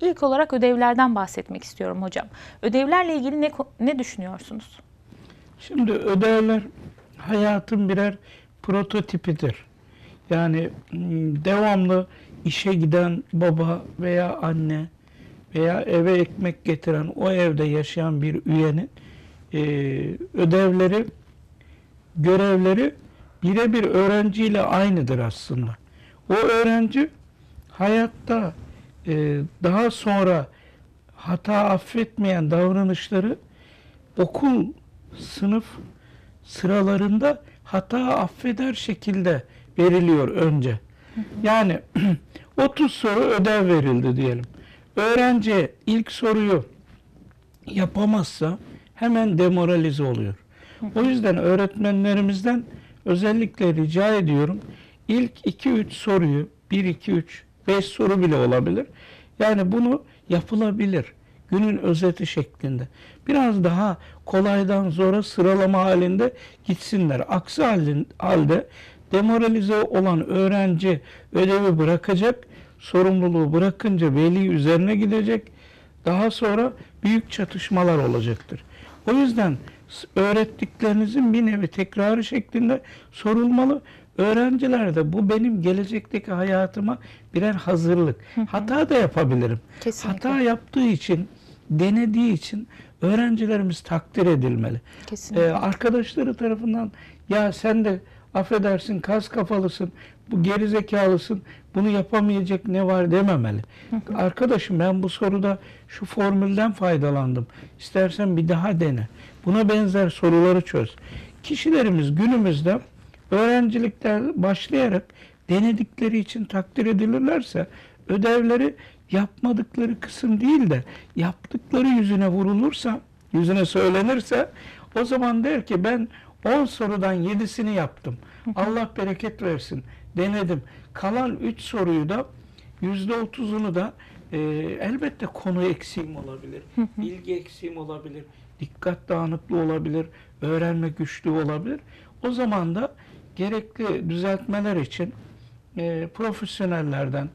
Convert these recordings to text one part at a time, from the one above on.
İlk olarak ödevlerden bahsetmek istiyorum hocam. Ödevlerle ilgili ne ne düşünüyorsunuz? Şimdi ödevler hayatın birer prototipidir. Yani mm, devamlı işe giden baba veya anne veya eve ekmek getiren o evde yaşayan bir üyenin e, ödevleri, görevleri birebir öğrenciyle aynıdır aslında. O öğrenci hayatta e, daha sonra hata affetmeyen davranışları okul sınıf sıralarında hata affeder şekilde veriliyor önce. Yani 30 soru ödev verildi diyelim. Öğrenci ilk soruyu yapamazsa hemen demoralize oluyor. O yüzden öğretmenlerimizden özellikle rica ediyorum. İlk 2-3 soruyu 1 2 3 5 soru bile olabilir. Yani bunu yapılabilir. Günün özeti şeklinde. Biraz daha kolaydan zora sıralama halinde gitsinler. Aksi halde demoralize olan öğrenci ödevi bırakacak. Sorumluluğu bırakınca veli üzerine gidecek. Daha sonra büyük çatışmalar olacaktır. O yüzden öğrettiklerinizin bir nevi tekrarı şeklinde sorulmalı. Öğrenciler de bu benim gelecekteki hayatıma birer hazırlık. Hata da yapabilirim. Kesinlikle. Hata yaptığı için, denediği için öğrencilerimiz takdir edilmeli. Kesinlikle. Ee, arkadaşları tarafından ya sen de affedersin kas kafalısın, bu geri zekalısın, bunu yapamayacak ne var dememeli. Arkadaşım ben bu soruda şu formülden faydalandım. İstersen bir daha dene. Buna benzer soruları çöz. Kişilerimiz günümüzde öğrencilikten başlayarak denedikleri için takdir edilirlerse ödevleri yapmadıkları kısım değil de yaptıkları yüzüne vurulursa, yüzüne söylenirse o zaman der ki ben 10 sorudan 7'sini yaptım. Allah bereket versin. Denedim. Kalan 3 soruyu da %30'unu da e, elbette konu eksiğim olabilir. Bilgi eksiğim olabilir. Dikkat dağınıklığı olabilir. Öğrenme güçlüğü olabilir. O zaman da gerekli düzeltmeler için e, profesyonellerden,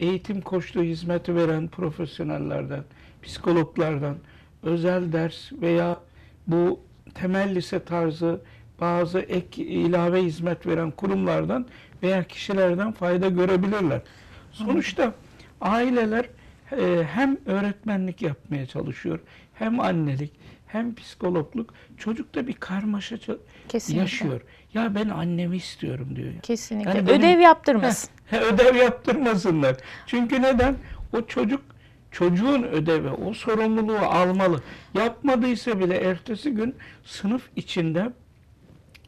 eğitim koçluğu hizmeti veren profesyonellerden, psikologlardan, özel ders veya bu temel lise tarzı bazı ek ilave hizmet veren kurumlardan veya kişilerden fayda görebilirler. Sonuçta aileler e, hem öğretmenlik yapmaya çalışıyor, hem annelik, hem psikologluk. Çocukta bir karmaşa Kesinlikle. yaşıyor. Ya ben annemi istiyorum diyor. ya. Kesinlikle. Yani benim- Ödev yaptırmasın. Heh, ödev yaptırmasınlar. Çünkü neden? O çocuk çocuğun ödevi, o sorumluluğu almalı. Yapmadıysa bile ertesi gün sınıf içinde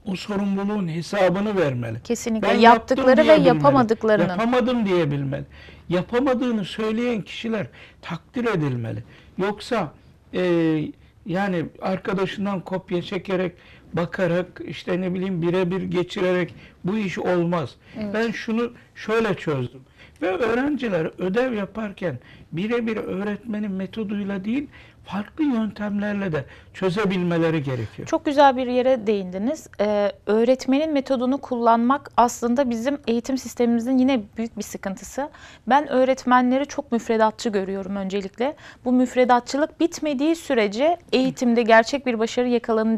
o sorumluluğun hesabını vermeli. Kesinlikle. Ben Yaptıkları ve yapamadıklarının. Yapamadım diyebilmeli. Yapamadığını söyleyen kişiler takdir edilmeli. Yoksa e, yani arkadaşından kopya çekerek, bakarak, işte ne bileyim birebir geçirerek bu iş olmaz. Evet. Ben şunu şöyle çözdüm. Ve öğrenciler ödev yaparken birebir öğretmenin metoduyla değil, farklı yöntemlerle de çözebilmeleri gerekiyor. Çok güzel bir yere değindiniz. Ee, öğretmenin metodunu kullanmak aslında bizim eğitim sistemimizin yine büyük bir sıkıntısı. Ben öğretmenleri çok müfredatçı görüyorum öncelikle. Bu müfredatçılık bitmediği sürece eğitimde gerçek bir başarı yakalanacak